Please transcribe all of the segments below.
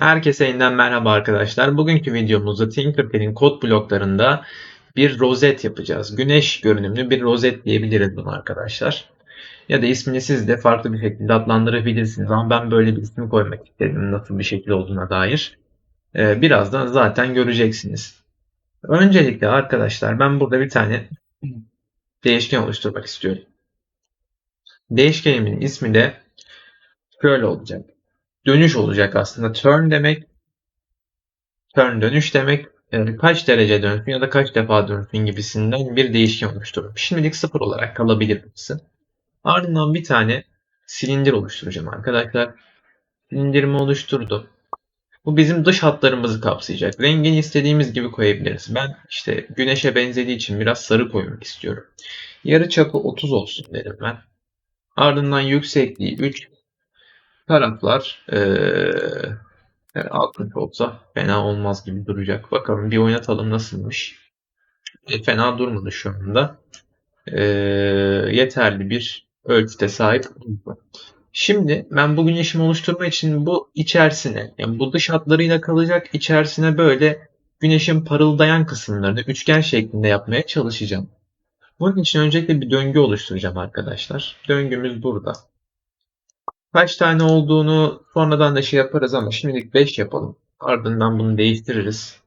Herkese yeniden merhaba arkadaşlar. Bugünkü videomuzda Tinkerpad'in kod bloklarında bir rozet yapacağız. Güneş görünümlü bir rozet diyebiliriz bunu arkadaşlar. Ya da ismini siz de farklı bir şekilde adlandırabilirsiniz ama ben böyle bir isim koymak istedim nasıl bir şekil olduğuna dair. Ee, birazdan zaten göreceksiniz. Öncelikle arkadaşlar ben burada bir tane değişken oluşturmak istiyorum. Değişkenimin ismi de şöyle olacak. Dönüş olacak aslında. Turn demek turn dönüş demek kaç derece dönsün ya da kaç defa dönsün gibisinden bir değişken oluşturur. Şimdilik sıfır olarak kalabilir burası. Ardından bir tane silindir oluşturacağım arkadaşlar. Silindirimi oluşturdum. Bu bizim dış hatlarımızı kapsayacak. Rengini istediğimiz gibi koyabiliriz. Ben işte güneşe benzediği için biraz sarı koymak istiyorum. Yarı çapı 30 olsun derim ben. Ardından yüksekliği 3. Taraflar ee, yani 60 olsa fena olmaz gibi duracak. Bakalım bir oynatalım nasılmış. E, fena durmadı şu anda. E, yeterli bir ölçüde sahip. Şimdi ben bu güneşimi oluşturma için bu içerisine, yani bu dış hatlarıyla kalacak içerisine böyle güneşin parıldayan kısımlarını üçgen şeklinde yapmaya çalışacağım. Bunun için öncelikle bir döngü oluşturacağım arkadaşlar. Döngümüz burada. Kaç tane olduğunu sonradan da şey yaparız ama şimdilik 5 yapalım. Ardından bunu değiştiririz.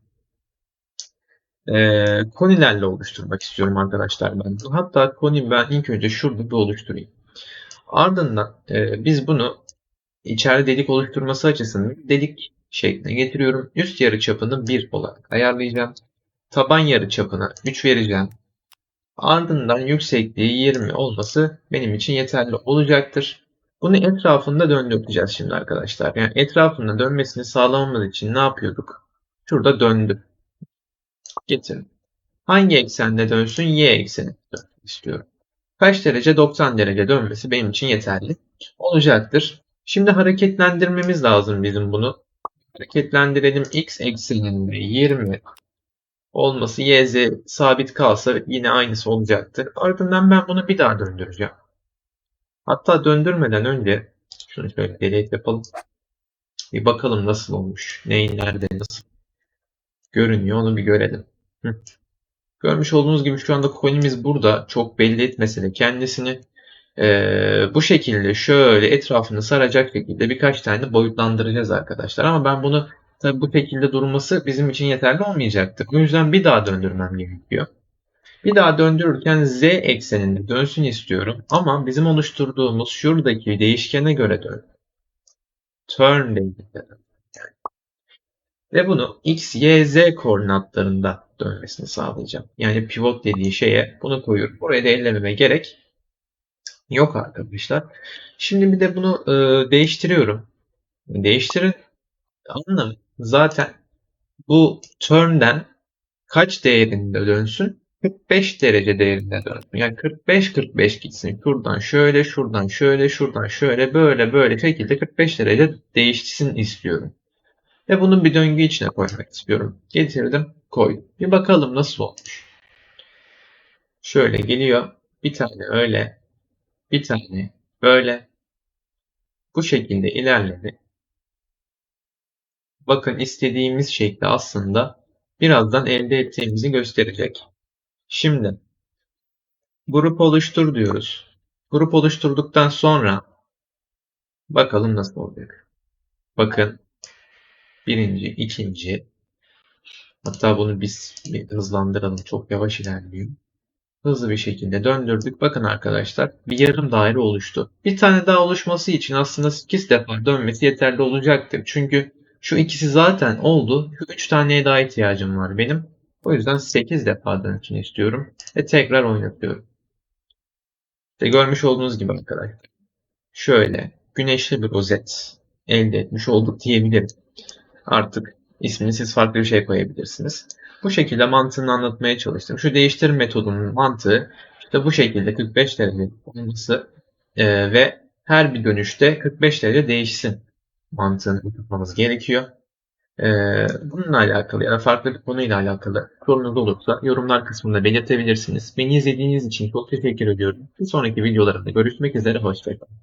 Ee, konilerle oluşturmak istiyorum arkadaşlar ben. Hatta koni ben ilk önce şurada bir oluşturayım. Ardından e, biz bunu içeride delik oluşturması açısından delik şekline getiriyorum. Üst yarı çapını 1 olarak ayarlayacağım. Taban yarı çapına 3 vereceğim. Ardından yüksekliği 20 olması benim için yeterli olacaktır. Bunu etrafında döndüreceğiz şimdi arkadaşlar. Yani etrafında dönmesini sağlamamız için ne yapıyorduk? Şurada döndü. Getirin. Hangi eksende dönsün? Y ekseni istiyorum. Kaç derece? 90 derece dönmesi benim için yeterli olacaktır. Şimdi hareketlendirmemiz lazım bizim bunu. Hareketlendirelim. X ekseninde 20 olması y, z sabit kalsa yine aynısı olacaktır. Ardından ben bunu bir daha döndüreceğim. Hatta döndürmeden önce şunu şöyle delete yapalım. Bir bakalım nasıl olmuş. Neyin nerede nasıl görünüyor onu bir görelim. Hı. Görmüş olduğunuz gibi şu anda coin'imiz burada. Çok belli etmese de kendisini ee, bu şekilde şöyle etrafını saracak şekilde birkaç tane boyutlandıracağız arkadaşlar. Ama ben bunu tabi bu şekilde durması bizim için yeterli olmayacaktır. O yüzden bir daha döndürmem gerekiyor. Bir daha döndürürken z ekseninde dönsün istiyorum. Ama bizim oluşturduğumuz şuradaki değişkene göre dön. Turn değişkeni. Ve bunu x, y, z koordinatlarında dönmesini sağlayacağım. Yani pivot dediği şeye bunu koyuyorum. Buraya da ellememe gerek yok arkadaşlar. Şimdi bir de bunu e, değiştiriyorum. Değiştirin anlam zaten bu turn'den kaç değerinde dönsün? 45 derece değerinde dönsün. Yani 45-45 gitsin. Şuradan şöyle, şuradan şöyle, şuradan şöyle, böyle böyle şekilde 45 derece değişsin istiyorum. Ve bunu bir döngü içine koymak istiyorum. Getirdim, koy. Bir bakalım nasıl olmuş. Şöyle geliyor. Bir tane öyle, bir tane böyle. Bu şekilde ilerledi. Bakın istediğimiz şekli aslında birazdan elde ettiğimizi gösterecek. Şimdi grup oluştur diyoruz. Grup oluşturduktan sonra bakalım nasıl olacak. Bakın birinci, ikinci hatta bunu biz bir hızlandıralım. Çok yavaş ilerliyor. Hızlı bir şekilde döndürdük. Bakın arkadaşlar bir yarım daire oluştu. Bir tane daha oluşması için aslında 8 defa dönmesi yeterli olacaktır. Çünkü şu ikisi zaten oldu. Şu 3 taneye daha ihtiyacım var benim. O yüzden 8 defa dönsün istiyorum. Ve tekrar oynatıyorum. İşte görmüş olduğunuz gibi arkadaşlar. Şöyle güneşli bir rozet elde etmiş olduk diyebilirim. Artık ismini siz farklı bir şey koyabilirsiniz. Bu şekilde mantığını anlatmaya çalıştım. Şu değiştir metodunun mantığı işte bu şekilde 45 derece olması e, ve her bir dönüşte 45 derece değişsin mantığını tutmamız gerekiyor. Ee, bununla alakalı ya da farklı bir konuyla alakalı sorunuz olursa yorumlar kısmında belirtebilirsiniz. Beni izlediğiniz için çok teşekkür ediyorum. Bir sonraki videolarımda görüşmek üzere. Hoşçakalın.